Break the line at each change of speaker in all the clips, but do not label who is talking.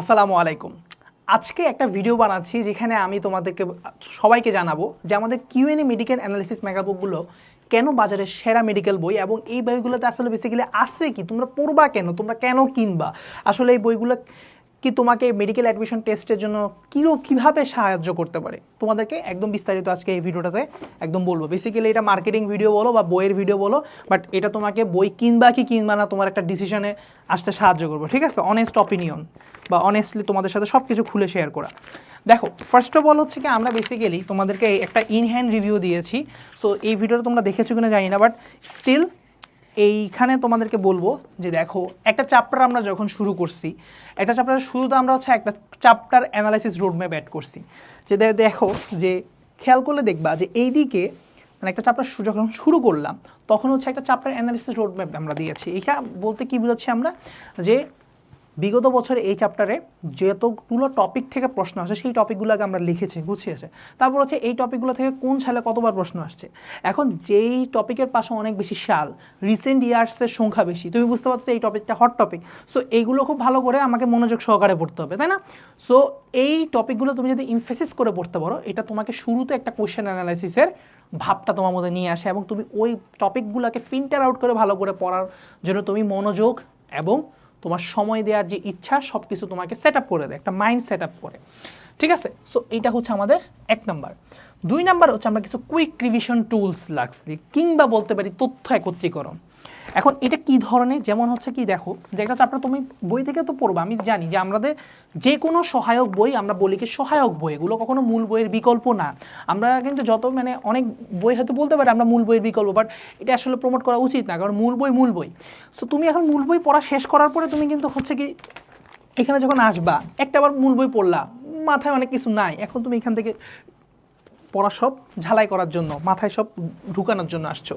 আসসালামু আলাইকুম। আজকে একটা ভিডিও বানাচ্ছি যেখানে আমি তোমাদেরকে, সবাইকে জানাব যে আমাদের কিউএনএ মেডিকেল অ্যানালিসিস মেগাবুকগুলো কেন বাজারে সেরা মেডিকেল বই এবং এই বইগুলোতে আসলে বেসিক্যালি আছে কি? তোমরা পড়বা কেন? তোমরা কেন কিনবা? আসলে এই বইগুলো কি তোমাকে মেডিকেল অ্যাডমিশন টেস্টের জন্য কিরো, কীভাবে সাহায্য করতে পারে? তোমাদেরকে একদম বিস্তারিত আজকে এই ভিডিওটাতে একদম বলব। বেসিক্যালি এটা মার্কেটিং ভিডিও বলো বা বইয়ের ভিডিও বলো বাট এটা তোমাকে বই কিনবা কি কিনবা না তোমার একটা ডিসিশনে আসতে সাহায্য করব, ঠিক আছে? অনেস্ট অপিনিয়ন বা অনেস্টলি তোমাদের সাথে সব কিছু খুলে শেয়ার করা। দেখো ফার্স্ট অফ অল হচ্ছে কি আমরা বেসিক্যালি তোমাদেরকে একটা ইন হ্যান্ড রিভিউ দিয়েছি। সো এই ভিডিওটা তোমরা দেখেছ কিনা জানি না বাট স্টিল এইখানে তোমাদেরকে বলব যে দেখো, একটা চ্যাপ্টার আমরা যখন শুরু করছি, একটা চ্যাপ্টার শুরুতে আমরা হচ্ছে একটা চ্যাপ্টার অ্যানালাইসিস রোডম্যাপ অ্যাড করছি। যে দেখো যে খেয়াল করলে দেখবা যে এই দিকে মানে একটা চ্যাপ্টার যখন শুরু করলাম, তখন হচ্ছে একটা চ্যাপ্টার অ্যানালিসিস রোডম্যাপ আমরা দিয়েছি। এটা বলতে কি বোঝাচ্ছি আমরা? যে বিগত বছরে এই চ্যাপ্টারে যতগুলো টপিক থেকে প্রশ্ন আসে, সেই টপিকগুলোকে আমরা লিখেছি গুছিয়েছে তারপর হচ্ছে এই টপিকগুলো থেকে কোন সালে কতবার প্রশ্ন আসছে? এখন যেই টপিকের পাশে অনেক বেশি সাল রিসেন্ট ইয়ার্সের সংখ্যা বেশি, তুমি বুঝতে পারছ এই টপিকটা হট টপিক সো এইগুলো খুব ভালো করে আমাকে মনোযোগ সহকারে পড়তে হবে, তাই না? সো এই টপিকগুলো তুমি যদি ইমফেসিস করে পড়তে পারো, এটা তোমাকে শুরুতে একটা কোয়েশ্চেন অ্যানালাইসিসের ভাবটা তোমার মধ্যে নিয়ে আসে এবং তুমি ওই টপিকগুলোকে ফিল্টার আউট করে ভালো করে পড়ার জন্য তুমি মনোযোগ এবং তোমার সময় দেওয়ার যে ইচ্ছা সব কিছু তোমাকে সেট আপ করে দেয়, একটা মাইন্ড সেট আপ করে। ঠিক আছে? সো এটা হচ্ছে আমাদের এক নাম্বার দুই নাম্বার হচ্ছে আমরা কিছু কুইক রিভিশন টুলস লাগছি, কিংবা বলতে পারি তথ্য একত্রীকরণ। এখন এটা কি ধরনের? যেমন হচ্ছে কি, দেখো, যে একটা চ্যাপ্টার তুমি বই থেকে তো পড়বে, আমি জানি যে আমাদের যে কোনো সহায়ক বই, আমরা বলি কি সহায়ক বই, এগুলো কখনো মূল বইয়ের বিকল্প না। আমরা কিন্তু যত মানে অনেক বই হয়তো বলতে পারি আমরা মূল বইয়ের বিকল্প বাট এটা আসলে প্রমোট করা উচিত না, কারণ মূল বই মূল বই। সো তুমি এখন মূল বই পড়া শেষ করার পরে তুমি কিন্তু হচ্ছে কি, এখানে যখন আসবা একটা আবার মূল বই পড়লা, মাথায় অনেক কিছু নাই। এখন তুমি এখান থেকে পড়া সব, ঝালাই করার জন্য, মাথায় সব ঢুকানোর জন্য আসছো।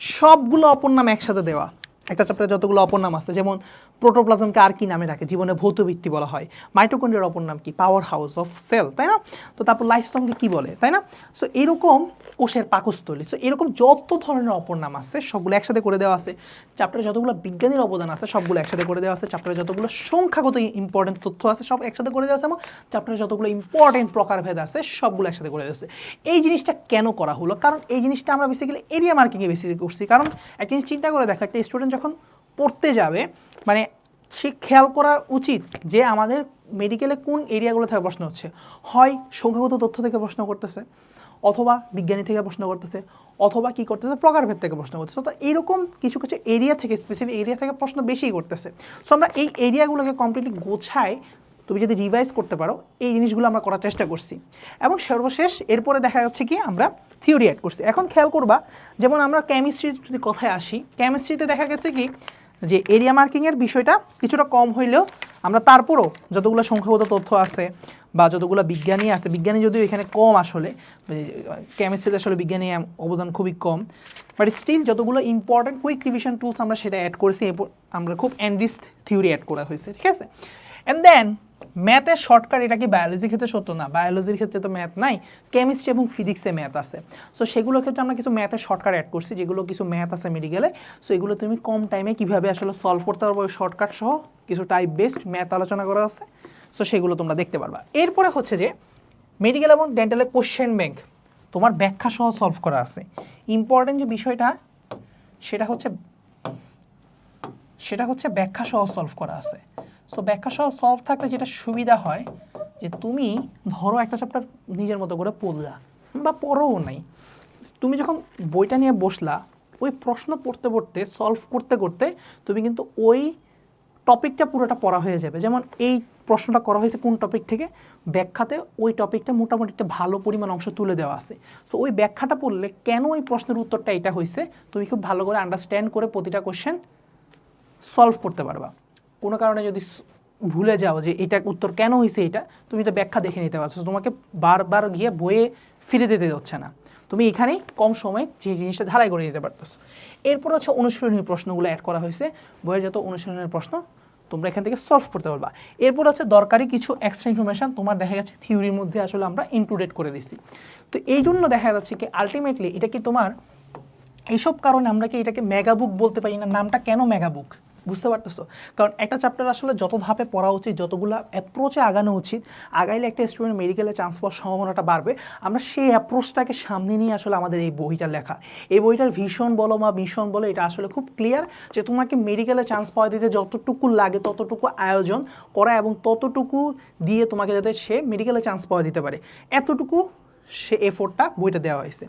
সবগুলো অপর নাম একসাথে দেওয়া। একটা চ্যাপ্টারে যতগুলো অপর নাম আছে যেমন প্রোটোপ্লাজমকে আর কি নামে ডাকে? জীবনে ভৌতভিত্তি বলা হয়। মাইটোকন্ড্রিয়ার অপর নাম কি? পাওয়ার হাউস অফ সেল তাই না? তো তারপর লাইসোসোমকে কি বলে, তাই না? সো এরকম কোষের পাকস্থলী সো এরকম যত ধরনের অপর নাম আছে, সবগুলো একসাথে করে দেওয়া আছে। চ্যাপ্টারে যতগুলো বিজ্ঞানীর অবদান আছে, সবগুলো একসাথে করে দেওয়া আছে। চ্যাপ্টারে যতগুলো সংখ্যাগত ইম্পর্টেন্ট তথ্য আছে, সব একসাথে করে দেওয়া আছে। এবং চ্যাপ্টারে যতগুলো ইম্পর্টেন্ট প্রকারভেদ আছে, সবগুলো একসাথে করে দেওয়া আছে। এই জিনিসটা কেন করা হলো? কারণ এই জিনিসটা আমরা বেসিক্যালি এরিয়া মার্কিংয়ে বেশি করছি। কারণ একটা জিনিস চিন্তা করে দেখো, একটা স্টুডেন্ট যখন পড়তে যাবে মানে সে খেয়াল করা উচিত যে আমাদের মেডিকেলে কোন এরিয়াগুলো থেকে প্রশ্ন হচ্ছে। হয় সংখ্যাগত তথ্য থেকে প্রশ্ন করতেছে, অথবা বিজ্ঞানী থেকে প্রশ্ন করতেছে, অথবা কি করতেছে, প্রকারভেদ থেকে প্রশ্ন করতেছে। তো এরকম কিছু কিছু এরিয়া থেকে স্পেসিফিক এরিয়া থেকে প্রশ্ন বেশি করতেছে। সো আমরা এই এরিয়াগুলোকে কমপ্লিটলি গোছায় তুমি যদি রিভাইজ করতে পারো, এই জিনিসগুলো আমরা করার চেষ্টা করছি। এবং সর্বশেষ এরপরে দেখা যাচ্ছে কি, আমরা থিওরি অ্যাড করছি। এখন খেয়াল করবা, যেমন আমরা কেমিস্ট্রির যদি কথায় আসি কেমিস্ট্রিতে দেখা গেছে কি যে এরিয়া মার্কিংয়ের বিষয়টা কিছুটা কম হইলেও আমরা তারপরও যতগুলো সংখ্যাগত তথ্য আছে বা যতগুলো বিজ্ঞানী আছে, বিজ্ঞানী যদিও এখানে কম আসলে কেমিস্ট্রিতে আসলে বিজ্ঞানী অবদান খুবই কম বাট স্টিল যতগুলো ইম্পর্ট্যান্ট কুইক রিভিশন টুলস আমরা সেটা অ্যাড করেছি আমরা খুব অ্যান্ডিস থিওরি অ্যাড করা হয়েছে, ঠিক আছে? অ্যান্ড দেন ম্যাথের শর্টকাট এটা কি বায়োলজির ক্ষেত্রে সত্য না? বায়োলজির ক্ষেত্রে তো ম্যাথ নাই। কেমিস্ট্রি এবং ফিজিক্সে ম্যাথ আছে। সো সেগুলোর ক্ষেত্রে আমরা কিছু ম্যাথের শর্টকাট অ্যাড করছি, যেগুলো কিছু ম্যাথ আছে মেডিকেলে সো এগুলো তুমি কম টাইমে কীভাবে আসলে সলভ করতে পারব শর্টকাট সহ? কিছু টাইপ বেসড ম্যাথ আলোচনা করা আছে। সো সেগুলো তোমরা দেখতে পারবা। এরপরে হচ্ছে যে মেডিকেল এবং ডেন্টালের কোশ্চেন ব্যাংক তোমার ব্যাখ্যা সহ সলভ করা আছে। ইম্পর্টেন্ট যে বিষয়টা, সেটা হচ্ছে সেটা হচ্ছে ব্যাখ্যা সহ সলভ করা আছে। সো ব্যাখ্যা সহ সলভ থাকলে যেটা সুবিধা হয়, যে তুমি ধরো একটা চ্যাপ্টার নিজের মতো করে পড়লা, বা পড়োও নাই। তুমি যখন বইটা নিয়ে বসলা, ওই প্রশ্ন পড়তে পড়তে সলভ করতে করতে তুমি কিন্তু ওই টপিকটা পুরোটা পড়া হয়ে যাবে। যেমন এই প্রশ্নটা করা হয়েছে কোন টপিক থেকে, ব্যাখ্যাতে ওই টপিকটা মোটামুটি একটা ভালো পরিমাণ অংশ তুলে দেওয়া আছে। সো ওই ব্যাখ্যাটা পড়লে কেন ওই প্রশ্নের উত্তরটা এটা হয়েছে, তুমি খুব ভালো করে আন্ডারস্ট্যান্ড করে প্রতিটা কোশ্চেন সলভ করতে পারবা। কোনো কারণে যদি ভুলে যাও যে এটা উত্তর কেন হয়েছে এটা, তুমি তো ব্যাখ্যা দেখে নিতে পারছ। তোমাকে বারবার গিয়ে বইয়ে ফিরে দিতে হচ্ছে না। তুমি এখানেই কম সময়ে যে জিনিসটা ধারাই করে দিতে পারতেছো। এরপর হচ্ছে অনুশীলনী প্রশ্নগুলো অ্যাড করা হয়েছে। বইয়ের যত অনুশীলনের প্রশ্ন, তোমরা এখান থেকে সলভ করতে পারবা। এরপর হচ্ছে দরকারি কিছু এক্সট্রা ইনফরমেশন তোমার দেখা গেছে থিওরির মধ্যে আসলে আমরা ইনক্লুডেড করে দিছি। তো এই জন্য দেখা যাচ্ছে কি আলটিমেটলি এটা কি তোমার এইসব কারণে আমরা কি এটাকে মেগাবুক বলতে পারি না? নামটা কেন মেগাবুক বুঝতে পারতেছো? কারণ একটা চ্যাপ্টার আসলে যত ধাপে পড়া উচিত, যতগুলো অ্যাপ্রোচে আগানো উচিত, আগাইলে একটা স্টুডেন্ট মেডিকেলে চান্স পাওয়ার সম্ভাবনাটা বাড়বে। আমরা সেই অ্যাপ্রোচটাকে সামনে নিয়ে আসলে আমাদের এই বইটা লেখা। এই বইটার ভীষণ বলো বা মিশন বলো, এটা আসলে খুব ক্লিয়ার যে তোমাকে মেডিকেলে চান্স পাওয়া দিতে যতটুকু লাগে, ততটুকু আয়োজন করা এবং ততটুকু দিয়ে তোমাকে যাতে সে মেডিকেলে চান্স পাওয়া দিতে পারে। এতটুকু সে এ ফোরটা বইটা দেওয়া হয়েছে।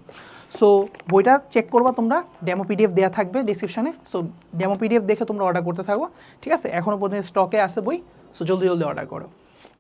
সো বইটা চেক করবা তোমরা ডেমো পিডিএফ দেওয়া থাকবে ডিসক্রিপশানে সো ডেমো পিডিএফ দেখে তোমরা অর্ডার করতে থাকো, ঠিক আছে? এখনও পর্যন্ত স্টকে আছে বই সো জলদি জলদি অর্ডার করো।